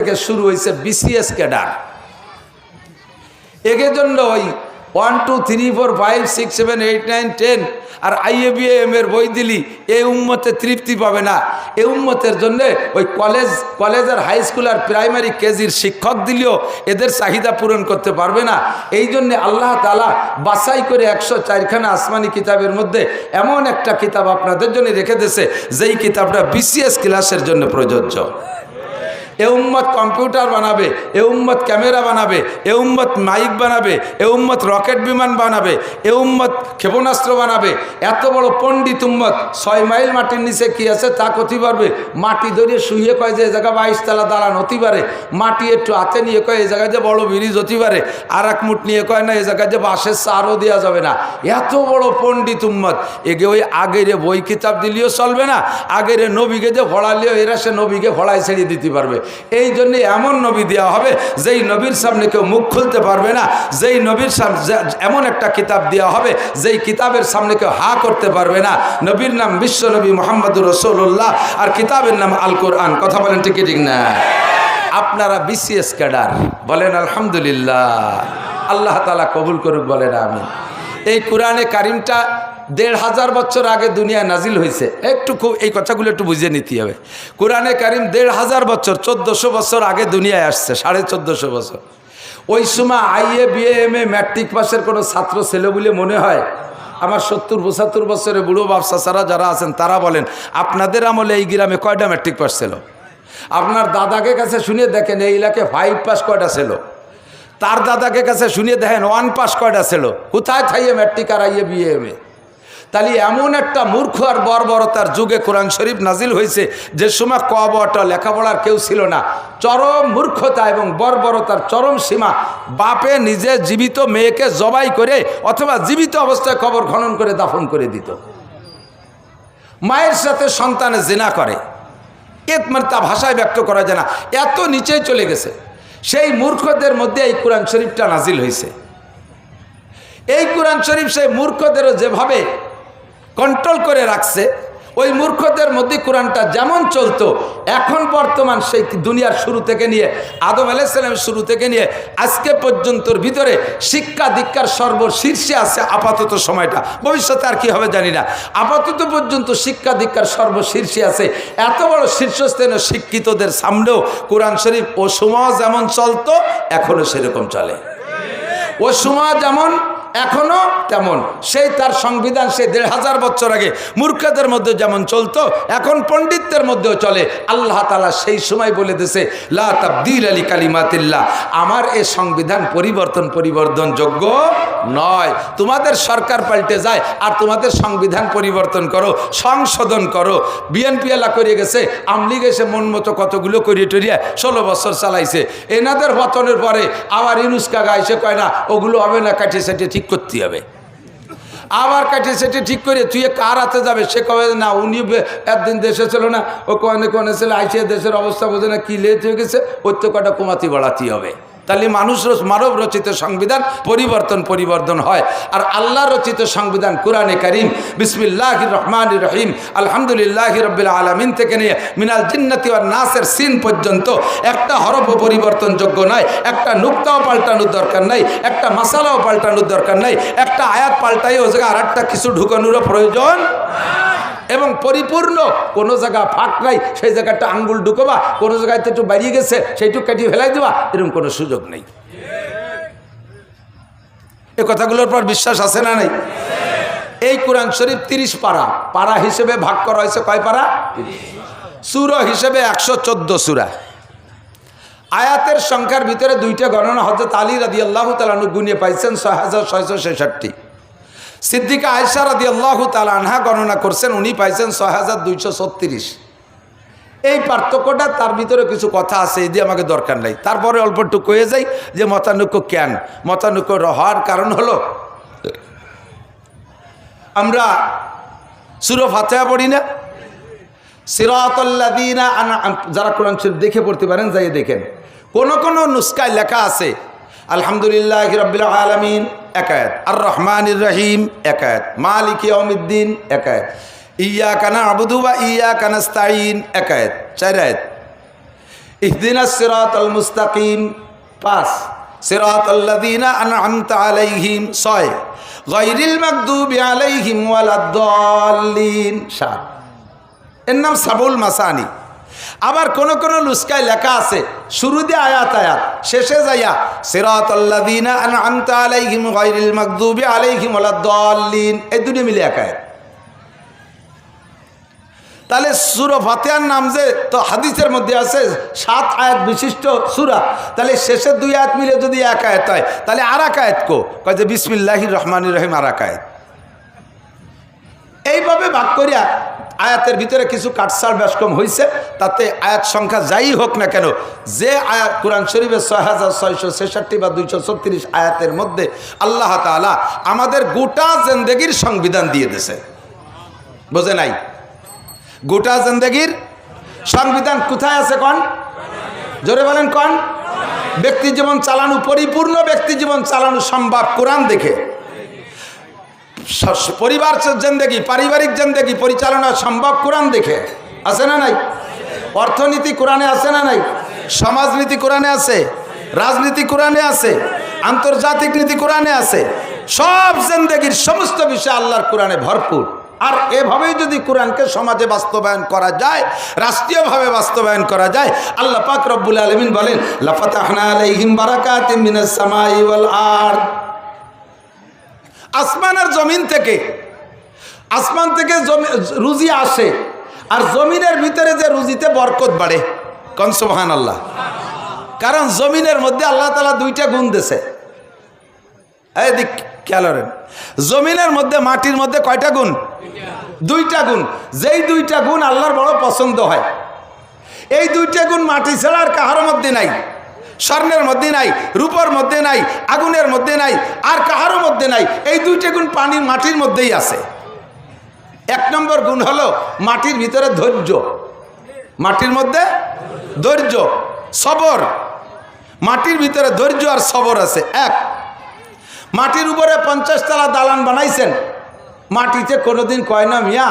থেকে শুরু হয়েছে বিসিএস ক্যাডার এর জন্য ওই one two three four five six seven eight nine ten আর আইএবিএম এর বই দিলি এই উম্মতে তৃপ্তি পাবে না। এই উম্মতের জন্য ওই কলেজ কলেজের হাই স্কুল আর প্রাইমারি কেজির শিক্ষক দিলেও এদের চাহিদা পূরণ করতে পারবে না। এই জন্যে আল্লাহ তালা বাছাই করে একশো চারখানা আসমানি কিতাবের মধ্যে এমন একটা কিতাব আপনাদের জন্য রেখে দিয়েছে, যেই কিতাবটা বিসিএস ক্লাসের জন্য প্রযোজ্য। এ উম্মত কম্পিউটার বানাবে, এ উম্মত ক্যামেরা বানাবে, এ উম্মত মাইক বানাবে, এ উম্মত রকেট বিমান বানাবে, এ উম্মত ক্ষেপণাস্ত্র বানাবে। এত বড় পণ্ডিত উম্মত, ছয় মাইল মাটির নিচে কি আছে তা কতি পারবে? মাটি ধরিয়ে শুয়ে কয় যে এই জায়গা বাইশ তালা দাঁড়ান হতে পারে। মাটি একটু হাতে নিয়ে কয় এই জায়গায় যে বড় ব্রিজ হতে পারে। আর এক মুঠ নিয়ে কয় না এই জায়গায় যে বাঁশের সারও দেওয়া যাবে না। এত বড় পণ্ডিত উম্মত এগে ওই আগের বই কিতাব দিলেও চলবে না, আগের নবীকে যে ভড়ালেও এরা সে নবীকে ভড়ায় ছেড়ে দিতে পারবে। এই জন্য এমন নবী দেওয়া হবে যেই নবীর সামনে কেউ মুখ খুলতে পারবে না, যেই নবীর সামনে এমন একটা কিতাব দেওয়া হবে যেই কিতাবের সামনে কেউ হা করতে পারবে না। নবীর নাম বিশ্ব নবী মোহাম্মদুর রসুল্লাহ আর কিতাবের নাম আল কোরআন কথা বলেন ঠিক ঠিক না? আপনারা বিসিএস ক্যাডার, বলেন আলহামদুলিল্লাহ। আল্লাহ তালা কবুল করুক, বলেন আমি এই কোরআনে কারিমটা দেড় হাজার বছর আগে দুনিয়া নাজিল হয়েছে একটু খুব এই কথাগুলো একটু বুঝিয়ে নিতে হবে। কোরআনে কারিম দেড় হাজার বছর, চোদ্দোশো বছর আগে দুনিয়ায় আসছে, সাড়ে চোদ্দোশো বছর। ওই সময় IA, BA M A matric পাসের কোনো ছাত্র ছেলে বলে মনে হয়? আমার সত্তর, পঁচাত্তর বছরের বুড়ো ব্যবসাচারা যারা আছেন, তারা বলেন, আপনাদের আমলে এই গ্রামে কয়টা ম্যাট্রিক পাস ছিল? আপনার দাদাকে কাছে শুনে দেখেন, এই এলাকায় ফাইভ পাস কয়টা ছিল? তার দাদাকে কাছে শুনিয়ে দেখেন ওয়ান পাস কয়টা ছিল? কোথায় থাইয়ে ম্যাট্রিক আর আইয়ে বিয়ে এম এ তাহলে এমন একটা মূর্খ আর বর্বরতার যুগে কোরআন শরীফ নাজিল হয়েছে, যে সময় ক বটা লেখাপড়ার কেউ ছিল না। চরম মূর্খতা এবং বর্বরতার চরম সীমা বাপে নিজে জীবিত মেয়েকে জবাই করে অথবা জীবিত অবস্থায় কবর খনন করে দাফন করে দিত। মায়ের সাথে সন্তানে জেনা করে। এত মানে তা ভাষায় ব্যক্ত করা যায় না। এত নিচেই চলে গেছে। সেই মূর্খদের মধ্যে এই কোরআন শরীফটা নাজিল হয়েছে। এই কোরআন শরীফ সেই মূর্খদেরও যেভাবে কন্ট্রোল করে রাখছে, ওই মূর্খদের মধ্যে কোরআনটা যেমন চলতো, এখন বর্তমান সেই দুনিয়ার শুরু থেকে নিয়ে, আদম আলাইসালামের শুরু থেকে নিয়ে, আজকে পর্যন্তর ভিতরে শিক্ষা দীক্ষার সর্বশীর্ষে আছে আপাতত সময়টা। ভবিষ্যতে আর কি হবে জানি না। আপাতত পর্যন্ত শিক্ষা দীক্ষার সর্বশীর্ষে আছে। এত বড় শীর্ষস্থানীয় শিক্ষিতদের সামনেও কোরআন শরীফ ও সময় যেমন চলতো এখনও সেরকম চলে। ও সময় যেমন এখনও তেমন। সেই তার সংবিধান সে দেড় হাজার বছর আগে মূর্খদের মধ্যে যেমন চলতো, এখন পণ্ডিতদের মধ্যেও চলে। আল্লাহ তালা সেই সময় বলে দিছে লা তাবদিল আলী কালিমাতিল্লাহ। আমার এ সংবিধান পরিবর্তন পরিবর্তনযোগ্য নয়। তোমাদের সরকার পাল্টে যায় আর তোমাদের সংবিধান পরিবর্তন করো, সংশোধন করো। বিএনপি এলা করে গেছে আমলিগ এসে মন মতো কতগুলো করিয়ে টরিয়ে ষোলো বছর চালাইছে। এনাদের পতনের পরে আবার ইনুস কাগা এসে কয়, না, ওগুলো হবে না কাটিয়ে সেটে করতে হবে। আবার কাটে সেটি ঠিক করে তুই কার হাতে যাবে? সে কবে না, উনি একদিন দেশে ছিল না, ও কনে কনে ছিল, আইসিয়া দেশের অবস্থা বোঝে না, কী লেট হয়ে গেছে ওর তো কটা কমাতি বাড়াতে হবে। তাহলে মানুষ মানব রচিত সংবিধান পরিবর্তন পরিবর্তন হয়। আর আল্লাহ রচিত সংবিধান কোরআনে করিম বিসমিল্লাহ রহমান রহিম, আলহামদুলিল্লাহ রবিল আলমিন থেকে নিয়ে মিনাল জিন্নাতি আর নাসের সিন পর্যন্ত একটা হরফও পরিবর্তনযোগ্য নয় একটা নুক্তাও পাল্টানোর দরকার নাই, একটা মশালাও পাল্টানোর দরকার নাই, একটা আয়াত পাল্টাই ও জায়গায় আর একটা কিছু ঢুকানোরও প্রয়োজন এবং পরিপূর্ণ। কোনো জায়গা ফাঁক নাই, সেই জায়গাটা আঙ্গুল ঢুকোবা, কোনো জায়গায় একটু বাড়িয়ে গেছে সেইটুকু কাটিয়ে ফেলাই দেবা, এরকম কোনো সুযোগ নেই। এ কথাগুলোর পর বিশ্বাস আছে না নাই? এই কোরআন শরীফ তিরিশ পারা। পারা হিসেবে ভাগ করা হয়েছে কয় পারা? সুর হিসেবে একশো চোদ্দ সুরা। আয়াতের সংখ্যার ভিতরে দুইটা গণনা হজরত আলী রাদি আল্লাহ তালানু গুনিয়ে পাইছেন ছয় হাজার ছয়শো ছেষট্টি। সিদ্দিকা আয়সা রাদি আল্লাহ তালানহা গণনা করছেন, উনি পাইছেন ছয় হাজার দুইশো ছত্রিশ। এই পার্থক্যটা তার ভিতরে কিছু কথা আছে এই দিয়ে আমাকে দরকার নাই। তারপরে অল্প একটু কয়ে যাই যে মতানৈক্য কেন? মতানৈক্য হওয়ার কারণ হলো, আমরা সুর ফাতেহা পড়ি না? সিরাতল্লাদিনা যারা কোরআন শরীফ দেখে পড়তে পারেন যাই দেখেন। কোন কোন নুস্কায় লেখা আছে, আলহামদুলিল্লাহ রবিল আলমিন একায়ত আর রহমান রহিম একায়ত মালিক ইয়মিদ্দিন একায়ত ইয়া কানা আবুদু বা ইয়া কানাস্তাইন একায়ত চার আয়াত। ইহদিনা সিরাত আল মুস্তাকিম। পাঁচ। সিরাত আল্লাদিনা আনআমতা আলাইহিম। ছয়। গায়রিল মাগদুবি আলাইহিম ওয়ালাদ-দাল্লিন। সাত। এর নাম সাবুল মাসানি। আবার কোন কোন লুস্কায় লেখা আছে, শুরুতে আয়াত আয়াত, শেষে যাইয়া সিরাত আল্লাদিনা আনআমতা আলাইহিম গায়রিল মাগদুবি আলাইহিম ওয়ালাদ-দাল্লিন এই দুটো মিলে এক আয়াত। তাহলে সুর ফাতেহার নাম যে, তো হাদিসের মধ্যে আছে, সাত আয়াত বিশিষ্ট সুরা। তাহলে শেষের দুই আয়াত মিলে যদি এক আয়াত হয়, তাহলে আর এক আয়াত কো? কয় যে বিসমিল্লাহ রহমান রহিম, আর এক আয়াত। এইভাবে ভাগ করিয়া আয়াতের ভিতরে কিছু কাটসার ব্যাসকম হয়েছে তাতে আয়াত সংখ্যা যাই হোক না কেন, যে আয়াত কোরআন শরীফের ছয় হাজার ছয়শো ছেষট্টি বা দুইশো ছত্রিশ আয়াতের মধ্যে আল্লাহ তালা আমাদের গোটা জেন্দেগির সংবিধান দিয়ে দিছে বোঝে নাই? গোটা জিন্দগির সংবিধান কোথায় আছে কন? জোরে বলেন কন? ব্যক্তি জীবন চালানো, পরিপূর্ণ ব্যক্তি জীবন চালানো সম্ভব কোরআন দেখে। পরিবার জেন্দেগি, পারিবারিক জেন্দেগি পরিচালনা সম্ভব কোরআন দেখে, আছে না নাই? অর্থনীতি কোরআনে আছে না নাই? সমাজনীতি কোরআনে আছে? রাজনীতি কোরআনে আছে? আন্তর্জাতিক নীতি কোরআনে আছে? সব জেন্দেগির সমস্ত বিষয় আল্লাহর কোরআনে ভরপুর। আর এভাবেই যদি কোরআনকে সমাজে বাস্তবায়ন করা যায়, রাষ্ট্রীয়ভাবে বাস্তবায়ন করা যায়, আল্লাহ পাক রব্বুল আলমিন বলেন, লাফাতাহনা আলাইহিম বারাকাতিম মিনাস সামাই ওয়াল আরদ। আসমান আর জমিন থেকে, আসমান থেকে রুজি আসে, আর জমিনের ভিতরে যে রুজিতে বরকত বাড়ে কনসবাহান আল্লাহ কারণ জমিনের মধ্যে আল্লাহ তালা দুইটা গুণ দিছে এই দিক খেয়াল করেন, জমিনের মধ্যে, মাটির মধ্যে কয়টা গুণ? দুইটা গুণ। যেই দুইটা গুণ আল্লাহর বড় পছন্দ হয়, এই দুইটা গুণ মাটি ছাড়া আর কাহার মধ্যে নাই। স্বর্ণের মধ্যে নাই, রূপর মধ্যে নাই, আগুনের মধ্যে নাই, আর কাহারও মধ্যে নাই। এই দুইটা গুণ পানির মাটির মধ্যেই আছে। এক নম্বর গুণ হলো মাটির ভিতরে ধৈর্য। মাটির মধ্যে ধৈর্য, সবর। মাটির ভিতরে ধৈর্য আর সবর আছে, এক। মাটির উপরে পঞ্চাশ তলা দালান বানাইছেন। মাটিতে কোনোদিন কয় না, মিয়া,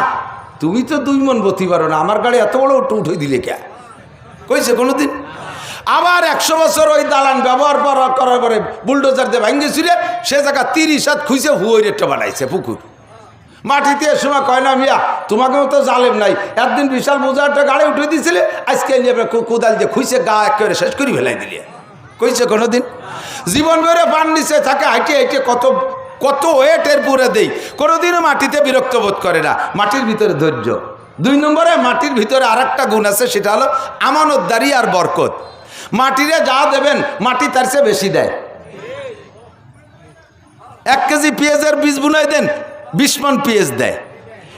তুমি তো দুই মন বতি পারো না, আমার গাড়ি এত বড় উঠে উঠে দিলে কে? কইছে, কোনোদিন? আবার একশো বছর ওই দালান ব্যবহার করা- করার পরে বুলডোজার দিয়ে ভাঙ্গে ছিঁড়ে সে জায়গা তিরিশ হাত খুঁজে হুয়োর একটা বানাইছে পুকুর। মাটিতে এ সময় কয় না, মিয়া তোমাকে মতো জালেম নাই। একদিন বিশাল বোঝা একটা গাড়ি উঠে দিয়েছিলে, আজকে নিয়ে কোদাল দিয়ে খুঁজে গা একেবারে শেষ করে ফেলাই দিলে। কইছে কোনোদিন? জীবন ভরে পান নিচে থাকে, হাইটে হাইটে কত কত ওয়েটের পুরে দেই। কোনোদিনও মাটিতে বিরক্ত বোধ করে না। মাটির ভিতরে ধৈর্য। দুই নম্বরে মাটির ভিতরে আর একটা গুণ আছে, সেটা হলো আমানতদারি আর বরকত। মাটিরে যা দেবেন, মাটি তার চেয়ে বেশি দেয়। এক কেজি পেঁয়াজের বীজ বুনাই দেন, বিশ মন পেঁয়াজ দেয়।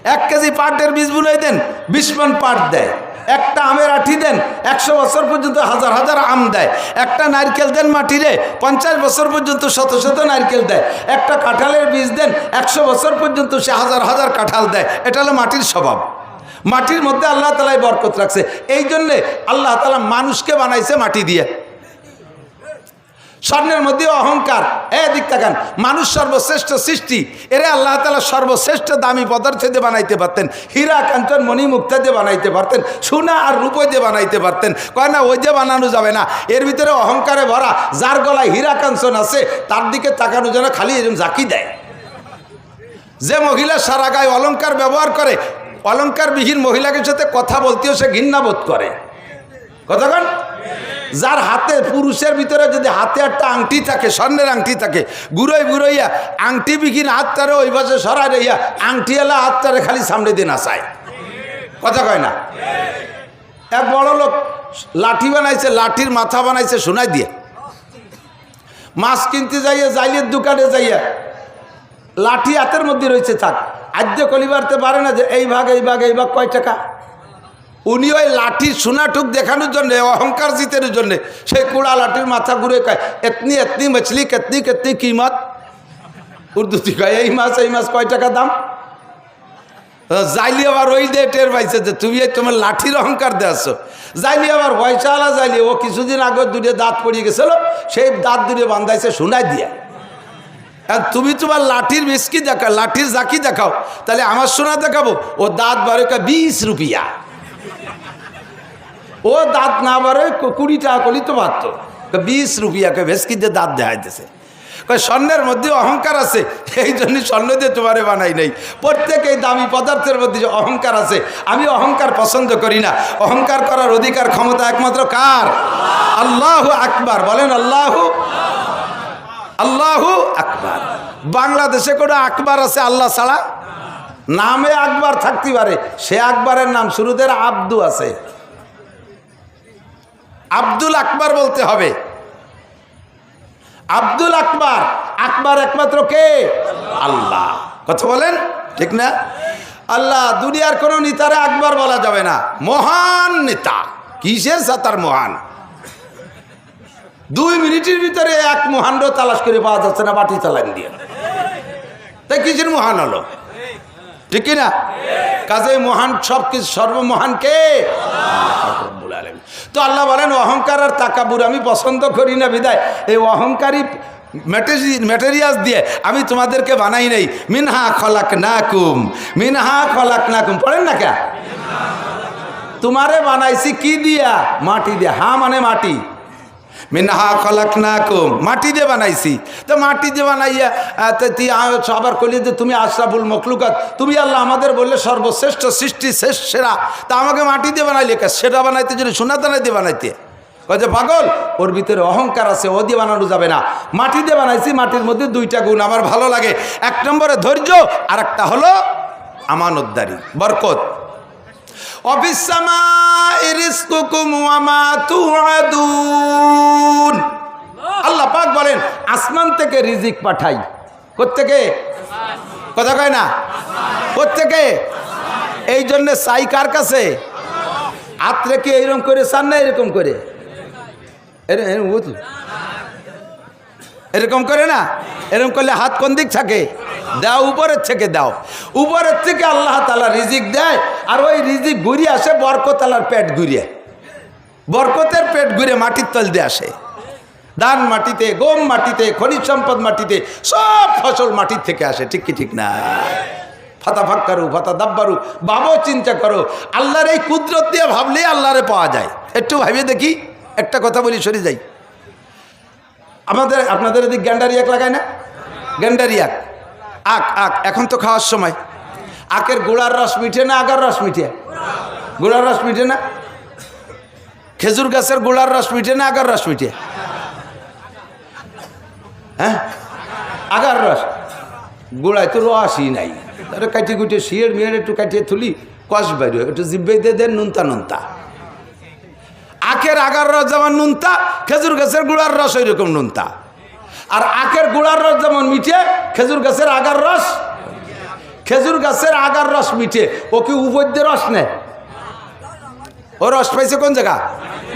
এক কেজি পাটের বীজ বুনাই দেন, বিশ মন পাট দেয়। একটা আমের আঠি দেন, একশো বছর পর্যন্ত হাজার হাজার আম দেয়। একটা নারকেল দেন মাটিরে, পঞ্চাশ বছর পর্যন্ত শত শত নারকেল দেয়। একটা কাঁঠালের বীজ দেন, একশো বছর পর্যন্ত সে হাজার হাজার কাঁঠাল দেয়। এটা হলো মাটির স্বভাব। মাটির মধ্যে আল্লাহ তালাই বরকত রাখছে। এই জন্যে আল্লাহ তালা মানুষকে বানাইছে মাটি দিয়ে। স্বর্ণের মধ্যে অহংকার। এ দিক তাকান, মানুষ সর্বশ্রেষ্ঠ সৃষ্টি। এরে আল্লাহ তালা সর্বশ্রেষ্ঠ দামি পদার্থ দিয়ে বানাইতে পারতেন। হীরা, কাঞ্চন মণি মুক্তা দিয়ে বানাইতে পারতেন। সোনা আর রূপো দিয়ে বানাইতে পারতেন। কয় না, ওই যে বানানো যাবে না। এর ভিতরে অহংকারে ভরা, যার গলায় হীরা, কাঞ্চন আছে, তার দিকে তাকানো যেন খালি এরকম জাকি দেয়। যে মহিলা সারা গায়ে অলংকার ব্যবহার করে অলংকারবিহীন মহিলাকে সাথে কথা বলতেও সে ঘৃণা বোধ করে। কতক্ষণ যার হাতে পুরুষের ভিতরে যদি হাতে একটা আংটি থাকে, স্বর্ণের আংটি থাকে গুড়োই গুড়োইয়া আংটি বিঘিন হাতটারে ওই পাশে সরাই রইয়া আংটি এলা হাতটারে খালি সামনে দিয়ে নাচায়। কথা কয় না? এক বড় লোক লাঠি বানাইছে, লাঠির মাথা বানাইছে শোনাই দিয়ে। মাছ কিনতে যাইয়া, জাইলের দোকানে যাইয়া লাঠি হাতের মধ্যে রয়েছে, থাক। আদ্য কলিবারতে পারে না যে এই ভাগ এই ভাগ এই ভাগ কয় টাকা? উনি ওই লাঠির সোনাটুক দেখানোর জন্যে, অহংকার জিতের জন্যে, সেই কুড়া লাঠির মাথা ঘুরে কয়, এতনি এতনি মছলি, কেতনি কেতনি কিমত? উর্দুতে কয় এই মাছ এই মাছ কয় টাকা দাম? যাইলি আবার ওই দিয়ে টের পাইছে যে তুমি তোমার লাঠির অহংকার দেওয়াছ যাইলি আবার পয়সাওয়ালা যাইলি ও কিছুদিন আগে দুটো দাঁত পড়িয়ে গেছিল, সেই দাঁত দুটো বান্ধাইছে শোনাই দিয়া। আর তুমি তোমার লাঠির বিস্কি দেখাও, লাঠির জাকি দেখাও, তাহলে আমার সোনা দেখাবো, ও দাঁত বারো বিশ রুপিয়া। ও দাঁত না বারে কুড়ি টাকা করলি তো পারতো বিশ রুপিয়াকে ভেসকি দিয়ে দাঁত দেখাইতেছে। স্বর্ণের মধ্যে অহংকার আছে, এই জন্য স্বর্ণ দিয়ে তোমারে বানাই নাই। প্রত্যেক এই দামি পদার্থের মধ্যে যে অহংকার আছে, আমি অহংকার পছন্দ করি না। অহংকার করার অধিকার ক্ষমতা একমাত্র কার? আল্লাহ আকবার, বলেন আল্লাহ আল্লাহ আকবার। বাংলাদেশে কোনো আকবার আছে আল্লাহ ছাড়া? নামে আকবার থাকতে পারে। সে আকবরের নাম শুরুদের আব্দু আছে। আব্দুল আকবার বলতে হবে। আব্দুল আকবার আকবার একমাত্র কে? আল্লাহ। কথা বলেন? ঠিক না? আল্লাহ, দুনিয়ার কোনো নেতারে আকবর বলা যাবে না। মহান নেতা। কিসের সাতার মহান? দুই মিনিটের ভিতরে এক মহানও তালাশ করে পাওয়া যাচ্ছে না, বাটি চালান দিয়ে। তাই কিসের মহান হলো ঠিক না কাজে মহান সব কিছু সর্বমহান কে? তো আল্লাহ বলেন, অহংকার আর তাকাবুর আমি পছন্দ করি না, বিদায়। এই অহংকারী ম্যাটেরিয়ালস দিয়ে আমি তোমাদেরকে বানাই নাই। মিনহা খলাক না কুম মিনহা খলাক না কুম পড়েন না কে তোমারে বানাইছি কি দিয়া? মাটি দিয়া। হা মানে মাটি। মিনহা খলাক না কুম মাটি দিয়ে বানাইছি। তো মাটি দিয়ে বানাইয়া তুই আবার কইলি যে তুমি আশরাফুল মখলুকাত, তুমি আল্লাহ আমাদের বললে সর্বশ্রেষ্ঠ সৃষ্টি, শেষ সেরা। তা আমাকে মাটি দিয়ে বানাইলে সেটা বানাইতে যদি সোনা দানা দিয়ে বানাইতে। যে পাগল, ওর ভিতরে অহংকার আছে, ও দিয়ে বানানো যাবে না। মাটি দিয়ে বানাইছি, মাটির মধ্যে দুইটা গুণ আমার ভালো লাগে। এক নম্বরে ধৈর্য আর একটা হলো আমানতদারি, বরকত। আল্লাহ পাক বলেন, আসমান থেকে রিজিক পাঠাই। কোত্থেকে? কথা কয় না? কোত্থেকে? এই জন্য চাই কার কাছে? আত্রে কি এইরকম করে চান না এরকম করে? এরকম? এরকম করে না? এরকম করলে হাত কোন দিক থাকে? দাও, উপরের থেকে দাও। উপরের থেকে আল্লাহ তালা রিজিক দেয়, আর ওই রিজিক ঘুরিয়ে আসে বরকতালার পেট ঘুরিয়ে। বরকতের পেট ঘুরে মাটির তল দিয়ে আসে। ধান মাটিতে, গম মাটিতে, খনিজ সম্পদ মাটিতে, সব ফসল মাটির থেকে আসে, ঠিক কি ঠিক না? ফাতা ফাক্কারু, ফাতা দাব্বারু বাবাও চিন্তা করো। আল্লাহর এই কুদরত দিয়ে ভাবলেই আল্লাহরে পাওয়া যায়। একটু ভাবিয়ে দেখি, একটা কথা বলি, সরে যাই। আমাদের, আপনাদের এদিক গ্যান্ডারি এক লাগায় না? গ্যান্ডারি আক আক আক এখন তো খাওয়ার সময়। আখের গোড়ার রস মিঠে না আগার রস মিঠে? গোড়ার রস মিঠে না? খেজুর গাছের গোড়ার রস মিঠে না আগার রস মিঠে? হ্যাঁ? আগার রস? গোড়ায় তো রসই নাই। তাহলে কাটিয়ে কুটিয়ে শিয়ের মেয়ের একটু কাটিয়ে তুলি কষ বাইর, একটু জিব্বাই দিয়ে দেন, নুনতা নুনতা। আখের আগার রস যেমন নুনতা, খেজুর গাছের গুড়ার রস ওই রকম নুনতা। আর আখের গুড়ার রস যেমন মিঠে, খেজুর গাছের আগার রস, খেজুর গাছের আগার রস মিঠে। ও কি উপদ্য রস নেয় ও রস পাইছে কোন জায়গা?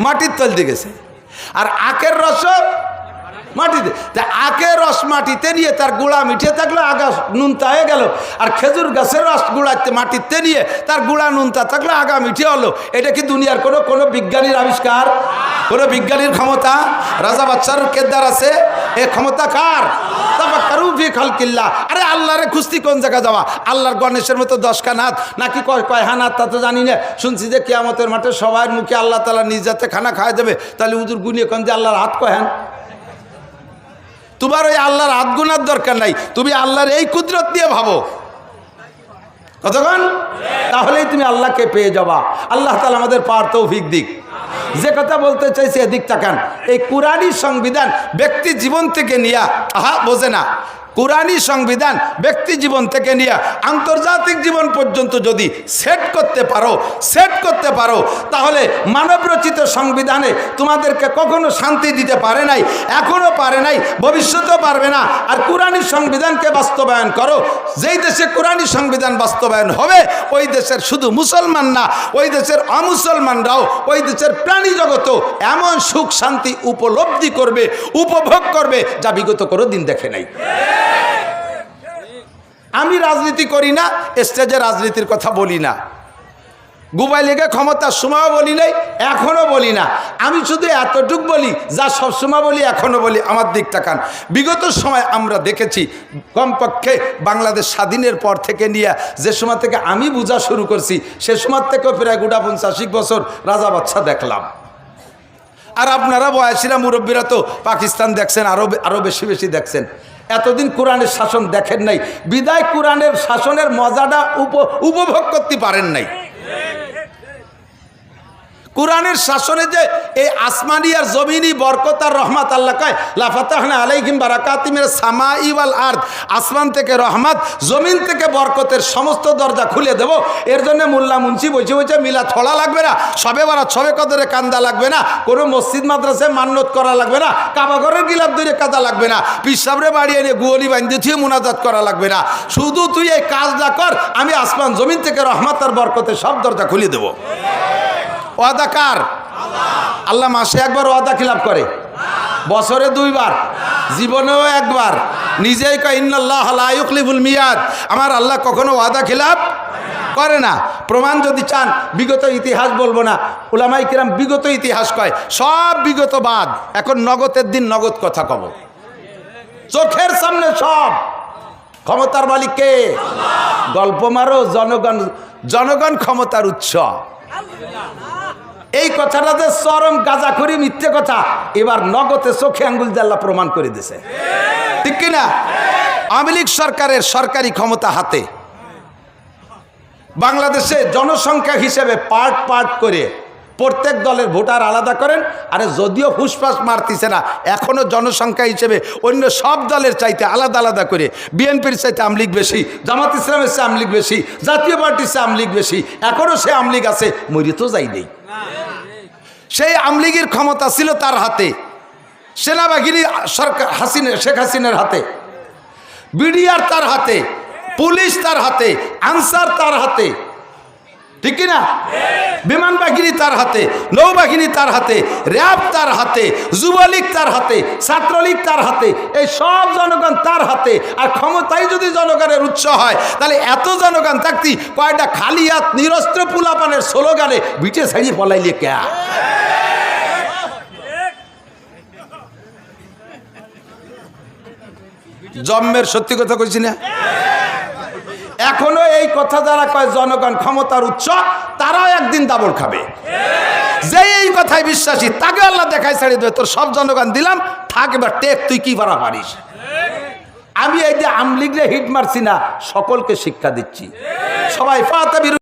মাটির তল দিয়ে গেছে। আর আখের রস মাটিতে। তা আখের রস মাটিতে নিয়ে তার গুড়া মিঠে থাকল আগা নুনতা হয়ে গেল। আর খেজুর গাছের রস গুড়াতে মাটিতে নিয়ে তার গুড়া নুনতা থাকল, আগা মিঠে হলো। এটা কি দুনিয়ার কোনো কোনো বিজ্ঞানীর আবিষ্কার? কোনো বিজ্ঞানীর ক্ষমতা? রাজা বাচ্চার কেদার আছে। এ ক্ষমতা কার? তাফাক্কারু ফি খালকিল্লাহ। আরে আল্লাহরে খুস্তি কোন জায়গা যাওয়া আল্লাহর গণেশের মতো দশকা নাথ। নাকি কয় কয় হানাত তা তো জানি না। শুনছি যে কেয়ামতের মাঠে সবার মুখে আল্লাহ তালা নিজ যাতে খানা খাওয়া দেবে। তাহলে উজুর গুনিয়ে কোন যে আল্লাহর হাত কহেন? তোমার ওই আল্লাহর আধগুনার গুনার দরকার নাই। তুমি আল্লাহর এই কুদরত দিয়ে ভাবো। কতক্ষণ? তাহলেই তুমি আল্লাহকে পেয়ে যাবা। আল্লাহ তালা আমাদের পার তৌফিক দিক। যে কথা বলতে চাইছি এদিক তাকান। এই কুরানি সংবিধান ব্যক্তি জীবন থেকে নিয়া, আহা, বোঝে না। কোরআনী সংবিধান ব্যক্তি জীবন থেকে নিয়ে আন্তর্জাতিক জীবন পর্যন্ত যদি সেট করতে পারো, সেট করতে পারো, তাহলে মানবরচিত সংবিধানে তোমাদেরকে কখনো শান্তি দিতে পারে নাই এখনও পারে নাই, ভবিষ্যতেও পারবে না। আর কোরআনী সংবিধানকে বাস্তবায়ন করো। যেই দেশে কোরআনী সংবিধান বাস্তবায়ন হবে, ওই দেশের শুধু মুসলমান না, ওই দেশের অমুসলমানরাও, ওই দেশের প্রাণী জগতও এমন সুখ শান্তি উপলব্ধি করবে, উপভোগ করবে, যা বিগত কোনো দিন দেখে নাই। আমি রাজনীতি করি না, স্টেজে রাজনীতির কথা বলি না। গুবাই ক্ষমতার সময়ও বলি নাই, এখনও বলি না। আমি শুধু এতটুক বলি, যা সবসময় বলি, এখনও বলি, আমার দিক তাকান বিগত সময় আমরা দেখেছি, কমপক্ষে বাংলাদেশ স্বাধীনের পর থেকে নিয়ে, যে সময় থেকে আমি বোঝা শুরু করছি, সে সময় থেকেও প্রায় গোটা পঞ্চাশিক বছর রাজা বাচ্চা দেখলাম। আর আপনারা বয়সীরা মুরব্বীরা তো পাকিস্তান দেখছেন আরও আরও বেশি বেশি দেখছেন। এতদিন কোরআনের শাসন দেখেন নাই। বিদায় কোরআনের শাসনের মজাটা উপ উপভোগ করতে পারেন নাই। কোরআনের শাসনে যে এই আসমানি আর জমিনি বরকত আর রহমাত আল্লাহ কয় লাফাতাহনা আলাইহিম বারাকাতিমের সামা ইওয়াল আর্দ আসমান থেকে রহমাত, জমিন থেকে বরকতের সমস্ত দরজা খুলে দেব। এর জন্য মোল্লা মুন্সি বসে বসে মিলা ছড়া লাগবে না, সবে বারাত, সবে কদরে কান্দা লাগবে না, কোনো মসজিদ, মাদ্রাসায় মান্যত করা লাগবে না কাবাঘরের গিলাপ ধরে কাদা লাগবে না পিসাবরে বাড়ি এনে গুয়লি বান্ধে থুয়ে মুনাজাত করা লাগবে না। শুধু তুই এই কাজটা কর, আমি আসমান, জমিন থেকে রহমাত আর বরকতের সব দরজা খুলে দেবো। ওয়াদা কার? আল্লাহ মাসে একবার ওয়াদা খিলাপ করে। বছরে দুইবার, জীবনেও একবার। নিজেই লাইকলিবুল মিয়াদ। আমার আল্লাহ কখনো ওয়াদা খিলাপ করে না। প্রমাণ যদি চান, বিগত ইতিহাস বলব না। ওলামাই কিরাম বিগত ইতিহাস কয়, সব বিগত বাদ। এখন নগদের দিন নগদ কথা কব। চোখের সামনে সব। ক্ষমতার মালিক কে? গল্প মারো, জনগণ জনগণ ক্ষমতার উৎস। এই কথাটা যে চরম গাজা করি মিথ্যে কথা, এবার নগদে চোখে আঙ্গুল জাল্লা প্রমাণ করে দিছে। ঠিক কিনা? আওয়ামী লীগ সরকারের সরকারি ক্ষমতা হাতে। বাংলাদেশে জনসংখ্যা হিসেবে পার্ট পার্ট করে প্রত্যেক দলের ভোটার আলাদা করেন, আরে যদিও ফুসফাস মারতিছে না এখনও জনসংখ্যা হিসেবে অন্য সব দলের চাইতে আলাদা আলাদা করে। বিএনপির চাইতে আমলিগ বেশি, জামাত ইসলামের চেয়ে আমলিগ বেশি, জাতীয় পার্টির চেয়ে আমলিগ বেশি এখনও সে আমলিগ আছে মরি তো যাই নেই সেই আমলিগির ক্ষমতা ছিল তার হাতে। সেনাবাহিনী সরকার হাসিনা শেখ হাসিনার হাতে। বিডিআর তার হাতে। পুলিশ তার হাতে। আনসার তার হাতে। ঠিক কিনা? বিমান বাহিনী তার হাতে, নৌবাহিনী তার হাতে, র্যাব তার হাতে, যুবলীগ তার হাতে, ছাত্রলীগ তার হাতে, এই সব জনগণ তার হাতে। আর ক্ষমতাই যদি জনগণের উৎস হয়, তাহলে এত জনগণ থাকতি, কয়টা খালিয়াত নিরস্ত্র পুলাপানের স্লোগানে বিটে ছাড়িয়ে পলাইলে কে? জন্মের সত্যি কথা কইছি না? এখনও এই কথা যারা কয় জনগণ ক্ষমতার উৎস, তারাও একদিন দাবল খাবে। যে এই কথায় বিশ্বাসী, তাকে আল্লাহ দেখায় ছাড়িয়ে দেবে তোর সব জনগণ দিলাম, থাক এবার, টেক, তুই কি করা পারিস? আমি এই যে আমলিগরে হিট মারছি না, সকলকে শিক্ষা দিচ্ছি। সবাই